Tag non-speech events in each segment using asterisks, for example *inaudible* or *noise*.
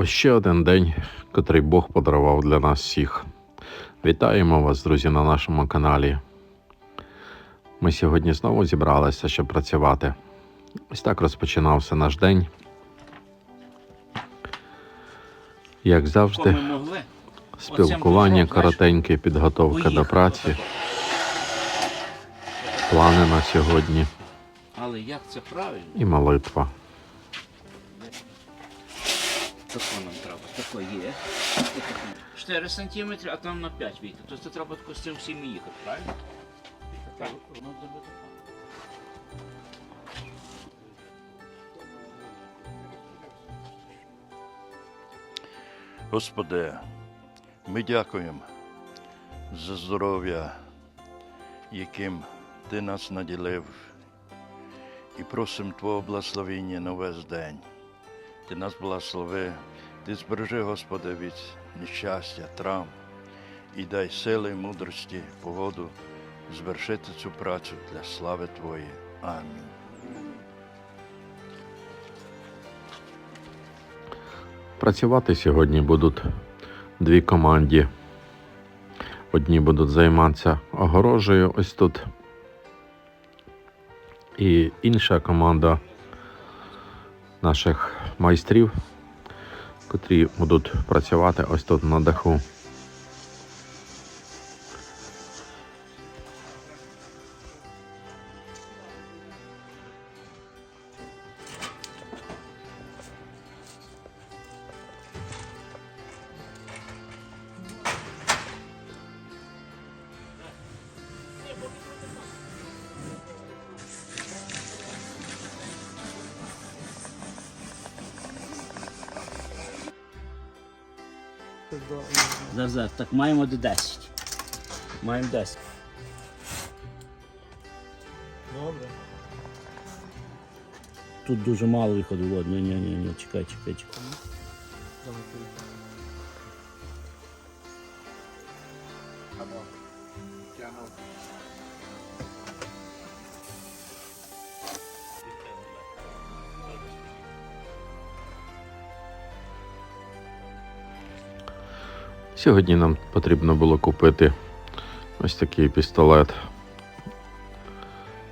Ось ще один день, котрий Бог подарував для нас всіх. Вітаємо вас, друзі, на нашому каналі. Ми сьогодні знову зібралися, щоб працювати. Ось так розпочинався наш день. Як завжди, спілкування коротеньке, підготовка до праці, плани на сьогодні Але як це правильно? і молитва. Тако нам треба. Тако є. 4 сантиметри, а там на 5 війти. Тобто треба тако з цим всім їхати, правильно? Так. Господи, ми дякуємо за здоров'я, яким Ти нас наділив, і просимо Твого благословення на весь день. Ти нас благослови, Ти збережи, Господи, від нещастя, травм і дай сили, мудрості, погоду звершити цю працю для слави Твоєї. Амінь. Працювати сьогодні будуть дві команди. Одні будуть займатися огорожею ось тут. І інша команда наших майстрів, котрі будуть працювати ось тут на даху. Зараз, зараз. Так маємо до 10. Маємо 10. Добре. Тут дуже мало виходу. Ні, ні, ні, ні, чекай, чекай, чекай. Давай Сьогодні нам потрібно було купити ось такий пістолет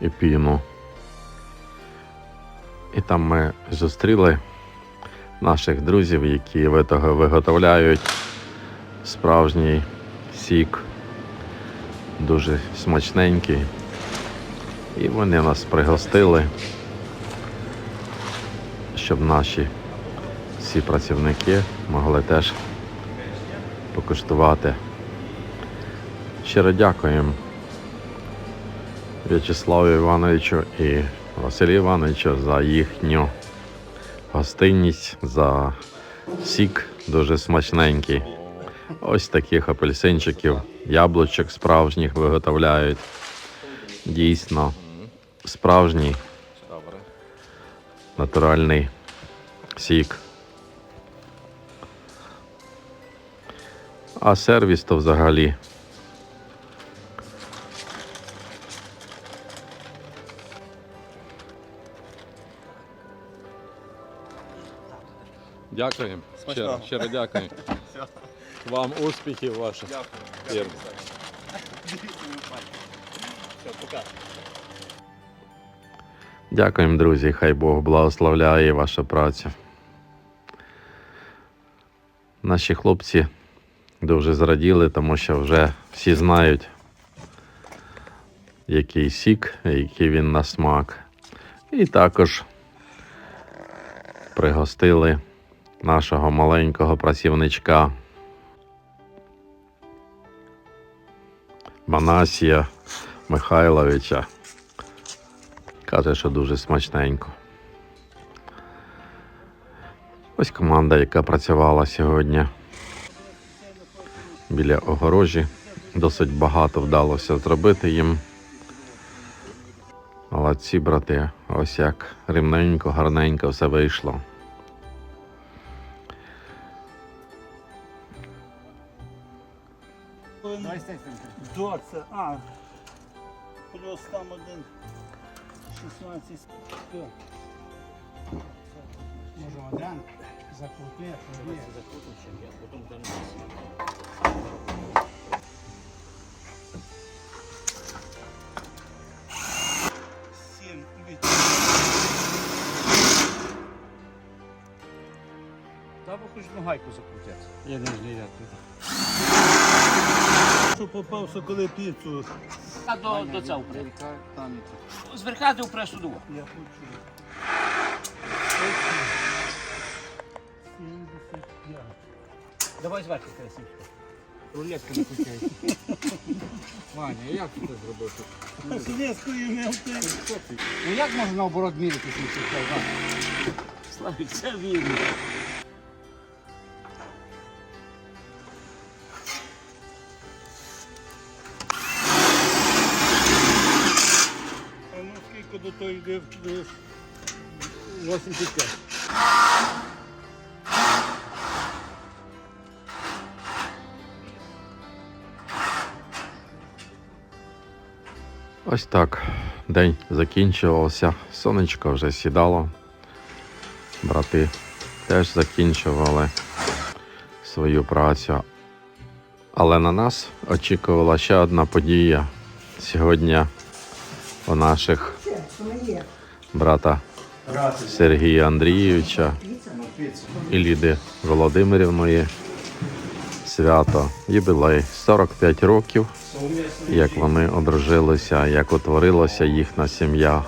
і піну. І там ми зустріли наших друзів, які виготовляють справжній сік, дуже смачненький. І вони нас пригостили, щоб наші всі працівники могли теж покуштувати. Щиро дякуємо В'ячеславу Івановичу і Василю Івановичу за їхню гостинність, за сік дуже смачненький. Ось таких апельсинчиків, яблучок справжніх виготовляють. Дійсно, справжній натуральний сік. А сервіс то взагалі. Дякуємо. Щиро, щиро дякуємо. Вам успіхів ваших. Дякую. Дякуємо, друзі. Хай Бог благословляє вашу працю. Наші хлопці дуже зраділи, тому що вже всі знають, який сік, який він на смак. І також пригостили нашого маленького працівничка Манасія Михайловича. Каже, що дуже смачненько. Ось команда, яка працювала сьогодні біля огорожі. Досить багато вдалося зробити їм. Молодці, брати, ось як рівненько, гарненько все вийшло. Плюс там один 16. Що? Може один? Закрути, Давай закрутим я потім вісім. Та бо хоч ну гайку закрутять. Я не знаю, Що попався, коли піцу. А до, до цього впре. Зверхати в пресу я хочу. Давай зверху красивше. Рулетку не включай. *laughs* Ваня, як ти це зробив? Василевської не втек. Ну як можна наоборот міряти Славік, це вірно. А ну скільки до того йде? 85. Ось так. День закінчувався, сонечко вже сідало. Брати теж закінчували свою працю. Але на нас очікувала ще одна подія. Сьогодні у наших брата Сергія Андрійовича і Ліди Володимирівної свято, юбілей 45 років як вони одружилися, як утворилася їхня сім'я.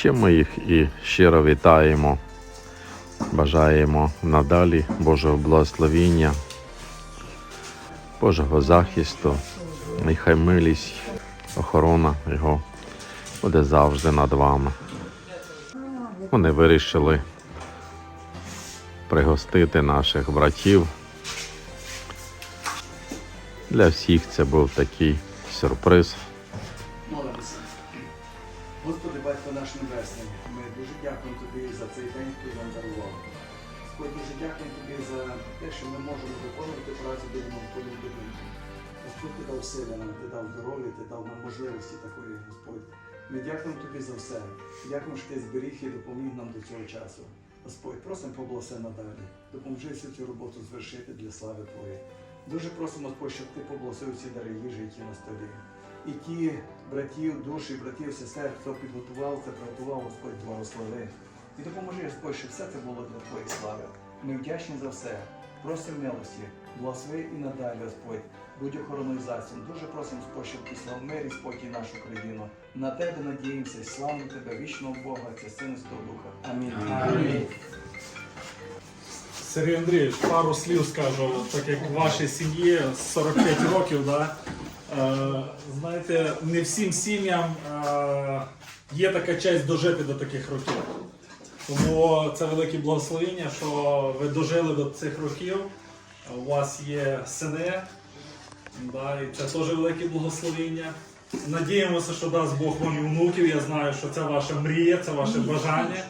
Чим ми їх і щиро вітаємо. Бажаємо надалі Божого благословіння, Божого захисту, нехай милість, охорона Його буде завжди над вами. Вони вирішили пригостити наших братів. Для всіх це був такий сюрприз. Молимося. Господи, Батько наш Небесний, ми дуже дякуємо Тобі за цей день, який нам дарував. Господь, дуже дякуємо Тобі за те, що ми можемо виконувати працю біля Твоїм будинку. Господь, Ти дав сили нам, Ти дав здоров'я, Ти дав нам можливості такої, Господь. Ми дякуємо Тобі за все. Дякуємо, що Ти зберіг і допоміг нам до цього часу. Господь, просимо поблагослови надалі. Допоможи всю цю роботу звершити для слави Твоєї. Дуже просимо, Господь, щоб Ти поблагословив ці дари їжі, які на столі. І ті братів, душі, братів, сестер, хто підготував це, приготував, Господь, благослови. І допоможи, Господь, щоб все це було для Твоєї слави. Ми вдячні за все. Просимо милості, благослови і надалі, Господь. Будь охороною засіб. Дуже просимо, Господь, щоб післав мир і спокій нашу країну. На тебе надіємося, і славимо тебе, вічного Бога, це Сина Святого Духа. Амінь. Амінь. Сергій Андрійович, пару слів скажу, так як в вашій сім'ї 45 років, да? е, знаєте, не всім сім'ям е, є така честь дожити до таких років. Тому це велике благословення, що ви дожили до цих років. У вас є сини, да, і це теж велике благословення. Надіємося, що дасть Бог вам і внуків. Я знаю, що це ваша мрія, це ваше бажання.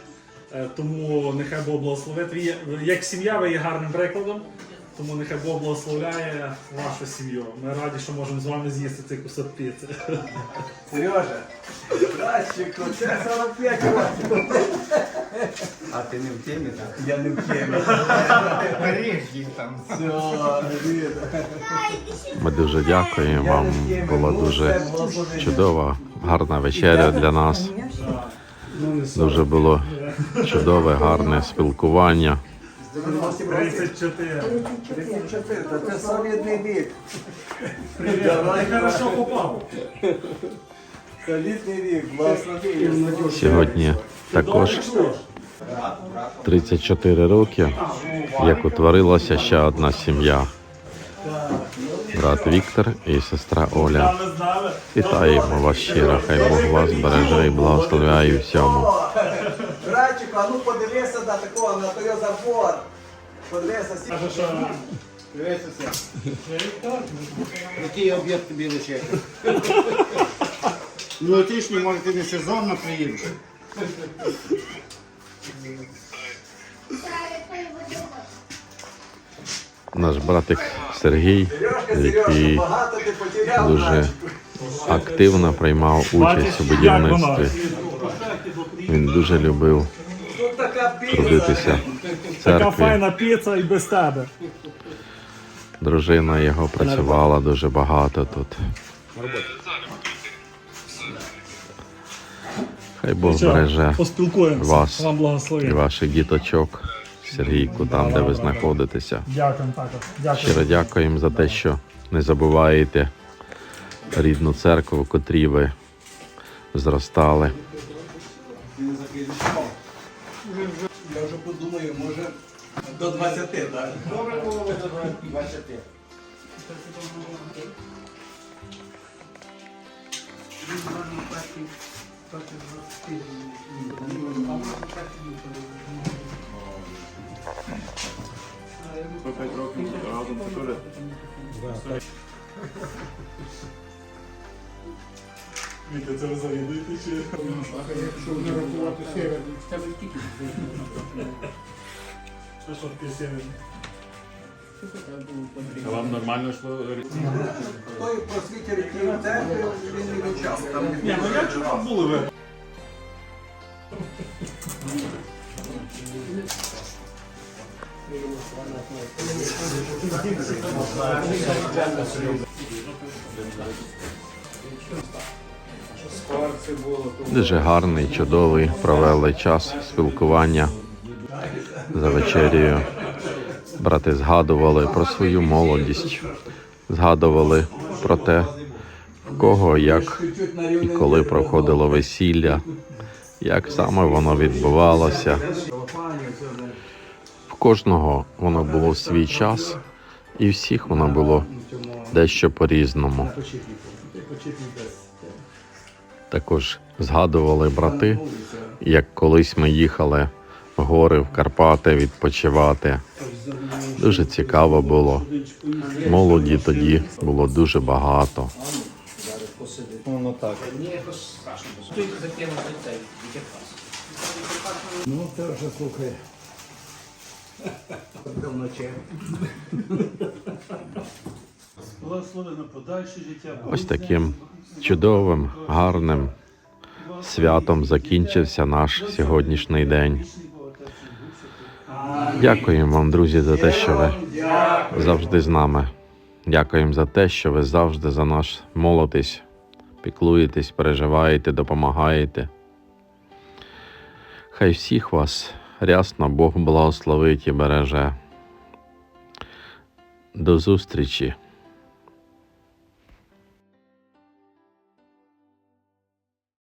Е, Тому нехай Бог благословить. Ви є- Як сім'я, ви є гарним прикладом. Тому нехай Бог благословляє вашу сім'ю. Ми раді, що можемо з вами з'їсти цей кусок піци. Сережа, братчику, це 45 років. А ти не в темі, так? Я не в темі. Поріж їх там. Все, привіт. Ми дуже дякуємо вам. Була дуже чудова, гарна вечеря для нас. Дуже було чудове, гарне спілкування. 34. 34, та це солідний вік. Привіт. Ти хорошо попав. Солідний вік, благословення. Сьогодні також 34 роки, як утворилася ще одна сім'я. Брат Віктор і сестра Оля. Вітаємо вас щиро, хай Бог вас береже і благословляє всьому. Братчику, а ну подивися на такого, на той забор. Подивися, сі- Каже, що Який об'єкт тобі лишити? Ну, тишні, може, ти не сезонно приїдеш. Наш братик Сергій, який дуже активно приймав участь у будівництві. Він дуже любив трудитися в Така файна піца і без тебе. Дружина його працювала дуже багато тут. Хай Бог береже вас і ваших діточок, Сергійку, там, де ви знаходитеся. Дякуємо також. Дякую. Щиро дякуємо за те, що не забуваєте рідну церкву, в котрій ви зростали. Я вже подумаю, може до 20, так? Добре було до 20 проти 20 днів. По 5 років разом чотири. Вітя, це ви завідуєте чи? Якщо не рахувати сєвер. Це ви скільки? 657. А вам нормально йшло? Той просвітер, який в він не відчав. Там Ні, ну я чого були ви? Дуже гарний, чудовий провели час спілкування за вечерію. Брати згадували про свою молодість, згадували про те, в кого як і коли проходило весілля, як саме воно відбувалося. В кожного воно було в свій час, і всіх воно було дещо по-різному. Також згадували брати, як колись ми їхали в гори в Карпати відпочивати. Дуже цікаво було. Молоді тоді було дуже багато. Воно так. Ну, це вже слухай. Вночі. Ось таким чудовим, гарним святом закінчився наш сьогоднішній день. Дякуємо вам, друзі, за те, що ви завжди з нами. Дякуємо за те, що ви завжди за нас молитесь, піклуєтесь, переживаєте, допомагаєте. Хай всіх вас рясно Бог благословить і береже. До зустрічі!